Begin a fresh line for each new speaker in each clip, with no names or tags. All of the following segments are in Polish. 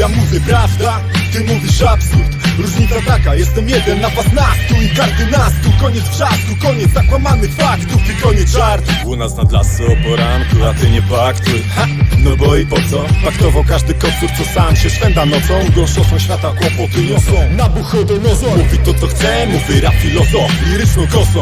Ja mówię prawda, ty mówisz absurd. Różnica taka, jestem jeden na was nastu I karty nastu, koniec wrzasku Koniec zakłamanych faktów i koniec żartów. U nas nad lasy o poranku, a ty nie paktuj. Ha, No bo i po co? Paktowo każdy kocur, co sam się szwenda nocą. Długą szosą świata kłopoty niosą. Nabuchodonozor Mówi to co chce, mówi rap filozof Liryczną kosą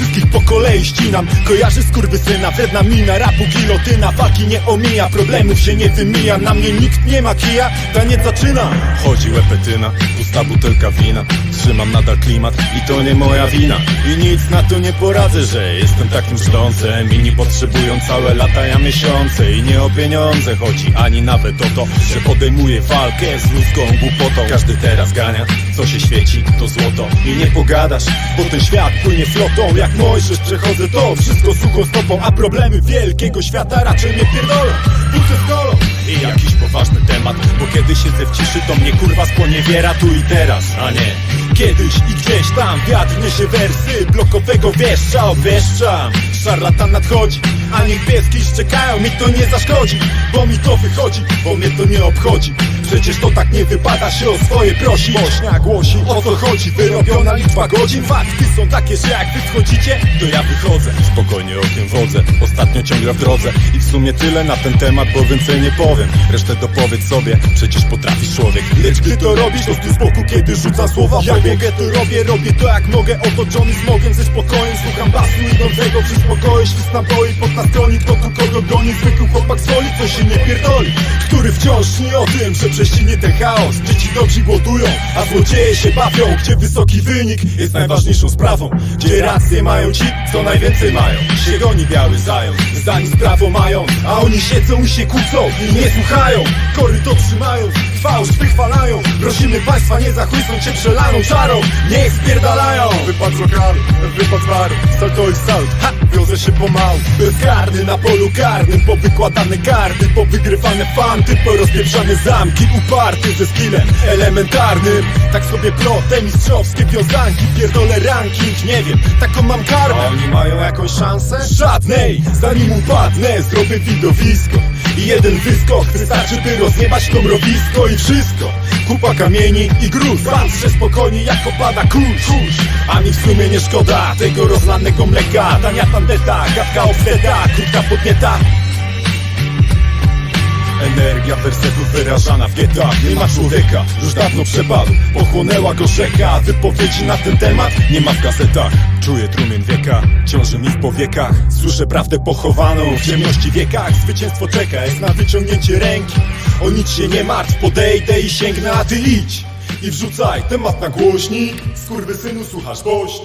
Wszystkich po kolei ścinam. Kojarzy skurwysyna, wredna mina Rapu gilotyna, walki nie omija Problemów się nie wymija, na mnie nikt nie ma kija Taniec zaczyna. Chodzi łepetyna, pusta butelka wina. Trzymam nadal klimat i to nie moja wina. I nic na to nie poradzę, że jestem takim sztącem Inni potrzebują całe lata, ja miesiące. I nie o pieniądze chodzi, ani nawet o to Że podejmuję walkę z ludzką głupotą. Każdy teraz gania, co się świeci, to złoto. I nie pogadasz, bo ten świat płynie flotą Jak Mojżesz przechodzę to wszystko suchą stopą A problemy wielkiego świata raczej nie pierdolą. Wrócę z kolą. I jakiś poważny temat Bo kiedy siedzę w ciszy to mnie kurwa sponiewiera tu i teraz A nie kiedyś i gdzieś tam. Wiatr niesie wersy blokowego wieszcza Obwieszczam, szarlatan nadchodzi A niech pieski szczekają, mi to nie zaszkodzi Bo mi to wychodzi, bo mnie to nie obchodzi Przecież to tak nie wypada się o swoje prosić Bośnia głosi, o co chodzi Wyrobiona liczba godzin. Fakty są takie, że jak wy wchodzicie To ja wychodzę, spokojnie o tym wodzę Ostatnio ciągle w drodze. I w sumie tyle na ten temat, bo więcej nie powiem. Resztę dopowiedz sobie, przecież potrafisz człowiek. Lecz gdy to robisz, to z spokój, kiedy rzuca słowa Jak mogę to robię, robię to jak mogę. Otoczony smogiem, ze spokojem Słucham basu idącego przy spokoju Świst naboi pod nas broni, kto tu kogo goni. Zwykły chłopak z woli, co się nie pierdoli. Który wciąż śni o tym, że prześcignie ten chaos Dzieci dobrzy głodują, a złodzieje się bawią Gdzie wysoki wynik jest najważniejszą sprawą. Gdzie racje mają ci, co najwięcej mają. Się goni biały zając, za nic prawo mają A oni siedzą i się kłócą i nie słuchają. Koryto trzymając, fałsz wychwalają. Prosimy państwa, nie zachłysną cię przelaną czarą. Niech spierdalają. Wypad z lokalu, wypad z baru Salto i salt, ha! Wiozę się pomału Bezkarny na polu karnym Powykładane karty, powygrywane fanty Porozpieprzane zamki Uparty ze skillem elementarnym. Tak sobie plotem mistrzowskie wiązanki Pierdolę ranking, nie wiem, taką mam karmę. Oni mają jakąś szansę? Żadnej, zanim upadnę Zrobię widowisko. I jeden wyskok Wystarczy by rozjebać to mrowisko i wszystko. Kupa kamieni i gruz. Patrzę spokojnie jak opada kurz. Kurz. A mi w sumie nie szkoda tego rozlanego mleka. Tania tandeta, gadka obseta, krótka podnieta Energia wersetów wyrażana w getach Nie ma człowieka, już dawno przepadł. Pochłonęła go rzeka Wypowiedzi na ten temat nie ma w gazetach. Czuję trumień wieka, ciąży mi w powiekach. Słyszę prawdę pochowaną w ciemności wiekach Zwycięstwo czeka, jest na wyciągnięcie ręki. O nic się nie martw, podejdę i sięgnę, a ty idź. I wrzucaj temat na głośnik. Skurwysynu słuchasz głośno